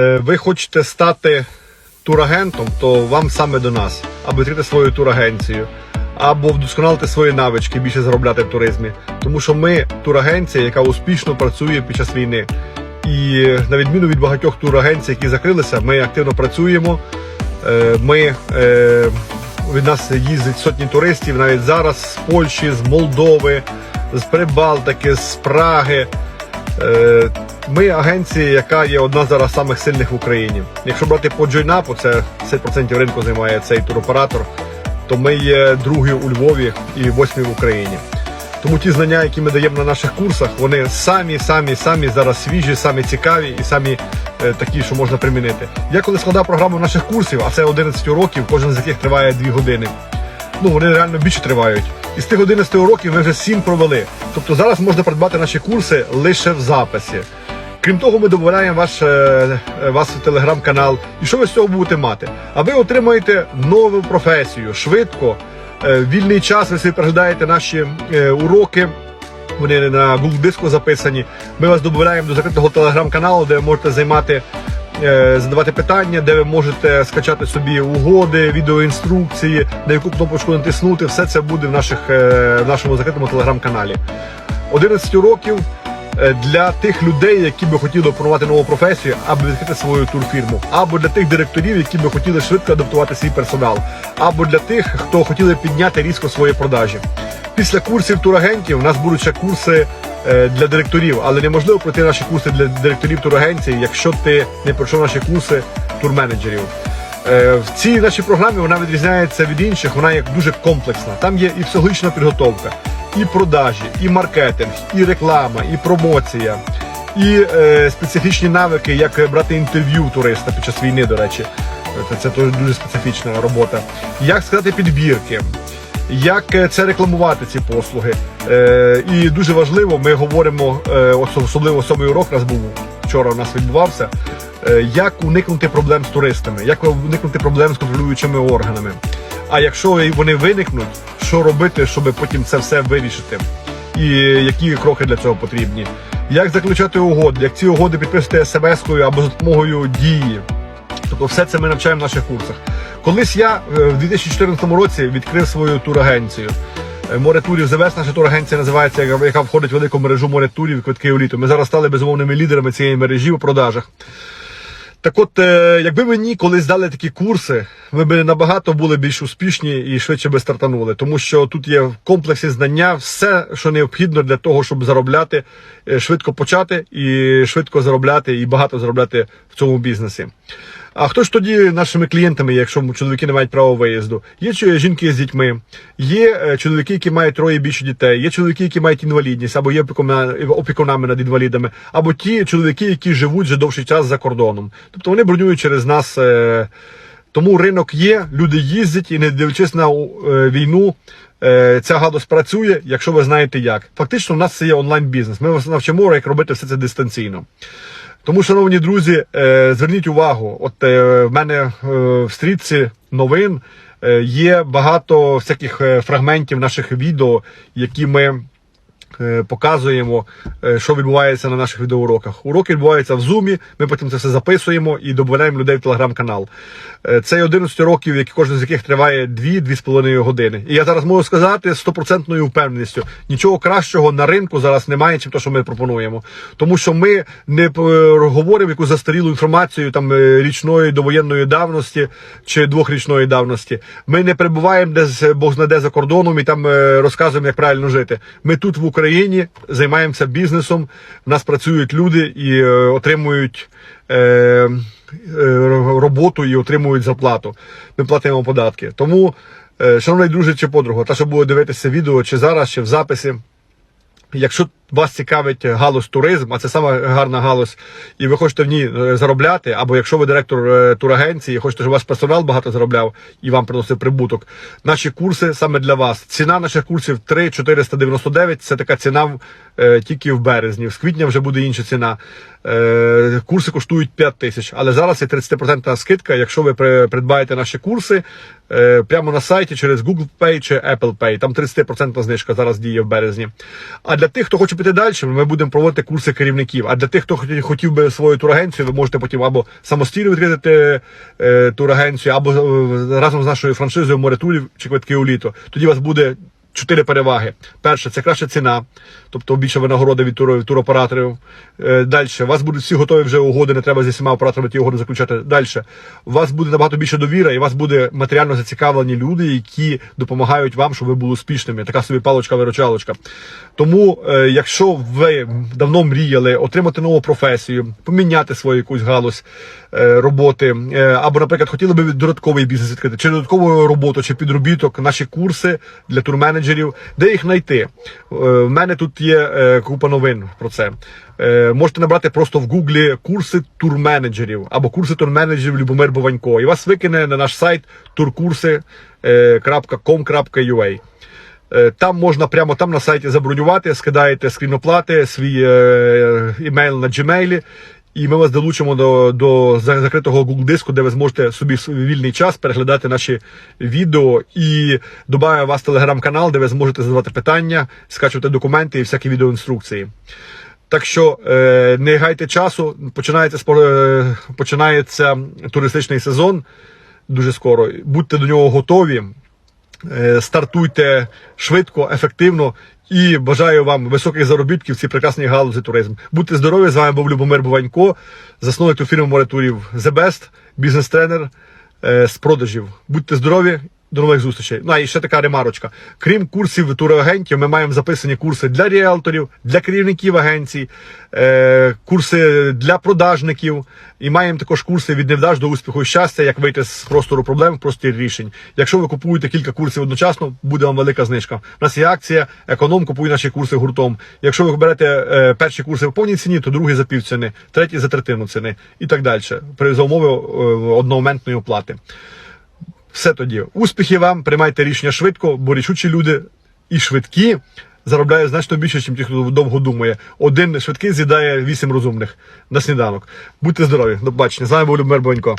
Е, Ви хочете стати турагентом, то вам саме до нас, аби відкрити свою турагенцію, або вдосконалити свої навички, більше заробляти в туризмі. Тому що ми турагенція, яка успішно працює під час війни. І на відміну від багатьох турагенцій, які закрилися, ми активно працюємо. Е, Ми е, від нас їздять сотні туристів навіть зараз з Польщі, з Молдови, з Прибалтики, з Праги. Е, Ми агенція, яка є одна зараз самих сильних в Україні. Якщо брати по джойнапу, це 10% ринку займає цей туроператор, то ми є другі у Львові і восьмі в Україні. Тому ті знання, які ми даємо на наших курсах, вони самі, самі, самі зараз свіжі, самі цікаві і самі е, такі, що можна примінити. Я коли складав програму наших курсів, а це 11 уроків, кожен з яких триває 2 години. Ну вони реально більше тривають. Із тих 11 уроків ми вже 7 провели. Тобто зараз можна придбати наші курси лише в записі. Крім того, ми додаємо ваш, е, е, вас телеграм-канал. І що ви з цього будете мати? А ви отримаєте нову професію швидко, е, вільний час. Ви собі переглядаєте наші уроки. Вони на Google диску записані. Ми вас додаємо до закритого телеграм-каналу, де ви можете займати, задавати питання, де ви можете скачати собі угоди, відеоінструкції, на яку кнопочку натиснути. Все це буде в, наших, е, в нашому закритому телеграм-каналі. 11 уроків е, для тих людей, які би хотіли опанувати нову професію, аби відкрити свою турфірму, або для тих директорів, які би хотіли швидко адаптувати свій персонал, або для тих, хто хотіли підняти різко свої продажі. Після курсів турагентів у нас будуть ще курси е, для директорів, але неможливо пройти наші курси для директорів турагенцій, якщо ти не пройшов наші курси турменеджерів. Е, В цій нашій програмі вона відрізняється від інших, вона є дуже комплексна. Там є і психологічна підготовка, і продажі, і маркетинг, і реклама, і промоція, і е, специфічні навики, як брати інтерв'ю туриста під час війни, до речі. Це, це дуже специфічна робота. Як сказати підбірки, як е, це рекламувати ці послуги. Е, і дуже важливо, ми говоримо, е, особливо сьомий урок у нас був вчора у нас відбувався. е, Як уникнути проблем з туристами, як уникнути проблем з контролюючими органами. А якщо вони виникнуть, що робити, щоб потім це все вирішити? І які кроки для цього потрібні? Як заключати угоди, як ці угоди підписувати смс-кою або за допомогою дії? Тобто все це ми навчаємо в наших курсах. Колись я в 2014 році відкрив свою турагенцію. Е, Море турів ЗВС, наша турагенція називається, яка входить в велику мережу море турів квитки у. Ми зараз стали безумовними лідерами цієї мережі у продажах. Так от, е, якби мені колись дали такі курси, ми б набагато були більш успішні і швидше би стартанули. Тому що тут є в комплексі знання, все, що необхідно для того, щоб заробляти, е, швидко почати і швидко заробляти, і багато заробляти в цьому бізнесі. А хто ж тоді нашими клієнтами, якщо чоловіки не мають права виїзду? Є жінки з дітьми, є е, чоловіки, які мають троє більше дітей, є чоловіки, які мають інвалідність, або є опікунами над інвалідами, або ті чоловіки, які живуть вже довший час за кордоном. Тобто вони бронюють через нас. е, Тому ринок є, люди їздять і не дивлячись на е, війну. Ця гадость працює, якщо ви знаєте як. Фактично, у нас це є онлайн-бізнес. Ми вас навчимо, як робити все це дистанційно. Тому, шановні друзі, е, зверніть увагу, от е, в мене е, в стрітці новин є багато всяких фрагментів наших відео, які ми показуємо, е, що відбувається на наших відеоуроках. Уроки відбуваються в зумі. Ми потім це все записуємо і додаємо людей в телеграм-канал. Е, Це 11 років, кожен з яких триває 2-2,5 години. І я зараз можу сказати з стопроцентною впевненістю, нічого кращого на ринку зараз немає, чим те, що ми пропонуємо. Тому що ми не е, говоримо якусь застарілу інформацію там е, річної довоєнної давності чи двохрічної давності. Ми не перебуваємо десь Бог знаде за кордоном і там е, розказуємо, як правильно жити. Ми тут в Україні займаємося бізнесом. В нас працюють люди і е, отримують. Е, е, роботу і отримують зарплату. Ми платимо податки. Тому, шановний друже чи подруга, та що буде дивитися відео чи зараз, чи в записі. Якщо вас цікавить галузь туризм, а це саме гарна галузь, і ви хочете в ній е, заробляти, або якщо ви директор е, турагенції, хочете, щоб у вас персонал багато заробляв і вам приносив прибуток, наші курси саме для вас. Ціна наших курсів 3,499, Це така ціна е, тільки в березні. В квітня вже буде інша ціна. Е, курси коштують 5 тисяч, але зараз є 30% скидка, якщо ви придбаєте наші курси е, прямо на сайті через Google Pay чи Apple Pay. Там 30% знижка зараз діє в березні. А для тих, хто хоче піти далі, ми будемо проводити курси керівників. А для тих, хто хотів би свою турагенцію, ви можете потім або самостійно відкрити е, турагенцію, або е, разом з нашою франшизою Моретулів чи квитки у літо. Тоді у вас буде. Чотири переваги. Перше, це краща ціна, тобто більше винагороди від туроператорів. Е, Далі, вас будуть всі готові вже угоди, не треба зі всіма операторами ті угоди заключати. Далі, у вас буде набагато більше довіра, і вас буде матеріально зацікавлені люди, які допомагають вам, щоб ви були успішними. Така собі палочка-виручалочка. Тому, е, якщо ви давно мріяли отримати нову професію, поміняти свою якусь галузь е, роботи, або, наприклад, хотіли би додатковий бізнес відкрити, чи додаткову роботу, чи підробіток, наші курси для турменеджерів, де їх знайти? Е, В мене тут є е, купа новин про це. Е, Можете набрати просто в гуглі курси турменеджерів або курси турменеджерів Любомир Бованько. І вас викине на наш сайт turkursi.com.ua. Е, Там можна прямо там на сайті забронювати, скидаєте скріноплати, свій е, імейл на Gmail, і ми вас долучимо до, до закритого Google диску, де ви зможете собі в вільний час переглядати наші відео і додаємо вас телеграм-канал, де ви зможете задавати питання, скачувати документи і всякі відеоінструкції. Так що е, не гайте часу, починається е, починається туристичний сезон дуже скоро. Будьте до нього готові. Е, стартуйте швидко, ефективно і бажаю вам високих заробітків в цій прекрасній галузі туризм. Будьте здорові! З вами був Любомир Буванько, засновник фірми Моретурів The Best, бізнес-тренер е, з продажів. Будьте здорові! До нових зустрічей. Ну а і ще така ремарочка. Крім курсів турагентів, ми маємо записані курси для ріелторів, для керівників агенцій, е, курси для продажників. І маємо також курси від невдаж до успіху і щастя, як вийти з простору проблем в простір рішень. Якщо ви купуєте кілька курсів одночасно, буде вам велика знижка. У нас є акція, економ купує наші курси гуртом. Якщо ви берете е, перші курси в повній ціні, то другий за півціни, третій за третину ціни і так далі. При за умови е, одномоментної оплати. Все тоді. Успіхів вам, приймайте рішення швидко, бо рішучі люди і швидкі заробляють значно більше, ніж ті, хто довго думає. Один швидкий з'їдає вісім розумних на сніданок. Будьте здорові, до побачення. З вами був Любомир Бонько.